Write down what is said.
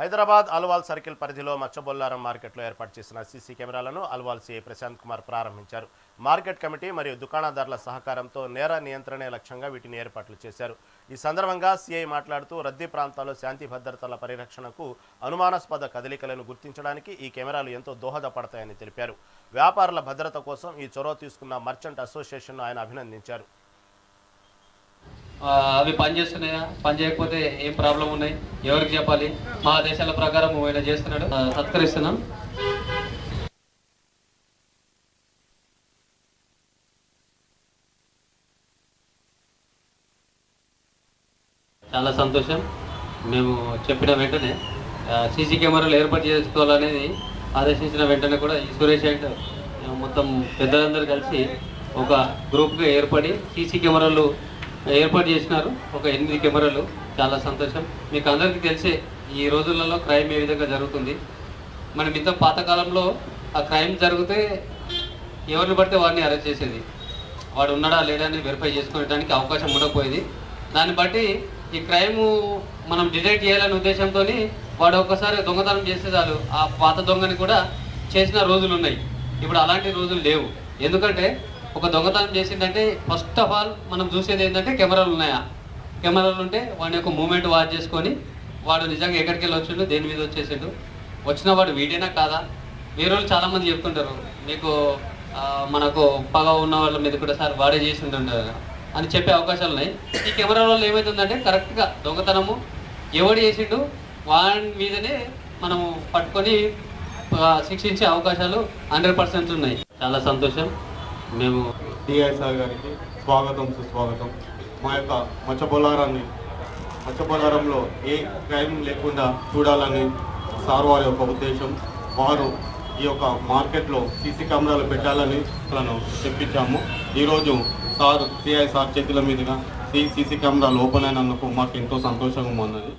Hyderabad Alwal circle పరిధిలో మచ్చబొల్లారం మార్కెట్లో ఏర్పాటు చేసిన సీసీ కెమెరాలను అల్వాల్ సీఏ ప్రశాంత్ కుమార్ ప్రారంభించారు. మార్కెట్ కమిటీ మరియు దుకాణదారుల సహకారంతో నేర నియంత్రణే లక్ష్యంగా వీటిని ఏర్పాట్లు చేశారు. ఈ సందర్భంగా సీఐ మాట్లాడుతూ రద్దీ ప్రాంతాల్లో శాంతి భద్రతల పరిరక్షణకు అనుమానాస్పద కదలికలను గుర్తించడానికి ఈ కెమెరాలు ఎంతో దోహదపడతాయని తెలిపారు. వ్యాపారుల భద్రత కోసం ఈ చొరవ తీసుకున్న మర్చెంట్ అసోసియేషన్ను ఆయన అభినందించారు. అవి పనిచేస్తున్నాయా పనిచేయకపోతే పని చేయకపోతే ఏం ప్రాబ్లం ఉన్నాయి? ఎవరికి చెప్పాలి? మా దేశాల ప్రకారం ఆయన చేస్తున్నాడు. సత్కరిస్తున్నాం. చాలా సంతోషం. మేము చెప్పిన వెంటనే సీసీ కెమెరాలు ఏర్పాటు చేసుకోవాలనేది ఆదేశించిన వెంటనే కూడా ఈ సురేష్ అండ్ మొత్తం పెద్దలందరూ కలిసి ఒక గ్రూప్గా ఏర్పడి సీసీ కెమెరాలు ఏర్పాటు చేసినారు. ఒక ఎనిమిది కెమెరాలు. చాలా సంతోషం. మీకు అందరికీ తెలిసే ఈ రోజులలో క్రైమ్ ఏ విధంగా జరుగుతుంది. మనం ఇంత పాతకాలంలో ఆ క్రైమ్ జరిగితే ఎవరిని పడితే వాడిని అరెస్ట్ చేసేది. వాడు ఉన్నాడా లేడా అని వెరిఫై చేసుకోవడానికి అవకాశం ఉండకపోయేది. దాన్ని బట్టి ఈ క్రైమ్ మనం డిటెక్ట్ చేయాలనే ఉద్దేశంతో వాడు ఒక్కసారి దొంగతనం చేస్తే చాలు. ఆ పాత దొంగని కూడా చేసిన రోజులు ఉన్నాయి ఇప్పుడు అలాంటి రోజులు లేవు. ఎందుకంటే ఒక దొంగతనం చేసిందంటే ఫస్ట్ ఆఫ్ ఆల్ మనం చూసేది ఏంటంటే కెమెరాలు ఉన్నాయా? కెమెరాలు ఉంటే వాడి యొక్క మూమెంట్ వాచ్ చేసుకొని వాడు నిజంగా ఎక్కడికి వెళ్ళి వచ్చిండు దేని మీద వచ్చేసిండు? వచ్చిన వాడు వీడేనా కాదా? వేరే వాళ్ళు చాలామంది చెప్తుంటారు మీకు మనకు పగ ఉన్న వాళ్ళ మీద కూడా సార్ వాడే చేసి ఉంటుంటారు అని చెప్పే అవకాశాలు ఉన్నాయి. ఈ కెమెరా వల్ల ఏమవుతుందంటే కరెక్ట్గా దొంగతనము ఎవడు చేసిండు వాడి మీదనే మనము పట్టుకొని శిక్షించే అవకాశాలు హండ్రెడ్ పర్సెంట్ ఉన్నాయి. చాలా సంతోషం. మేము డిఐ సార్ గారికి స్వాగతం సుస్వాగతం. మా యొక్క మచ్చబొలారాన్ని మచ్చబొలారంలో ఏ క్రైమ్ లేకుండా చూడాలని సార్ వారి యొక్క ఉద్దేశం. వారు ఈ యొక్క మార్కెట్లో సీసీ కెమెరాలు పెట్టాలని మనం చెప్పించాము. ఈరోజు సార్ సిఐ సార్ చేతుల మీదుగా సీసీ కెమెరాలు ఓపెన్ అయినందుకు మాకు ఎంతో సంతోషంగా ఉన్నది.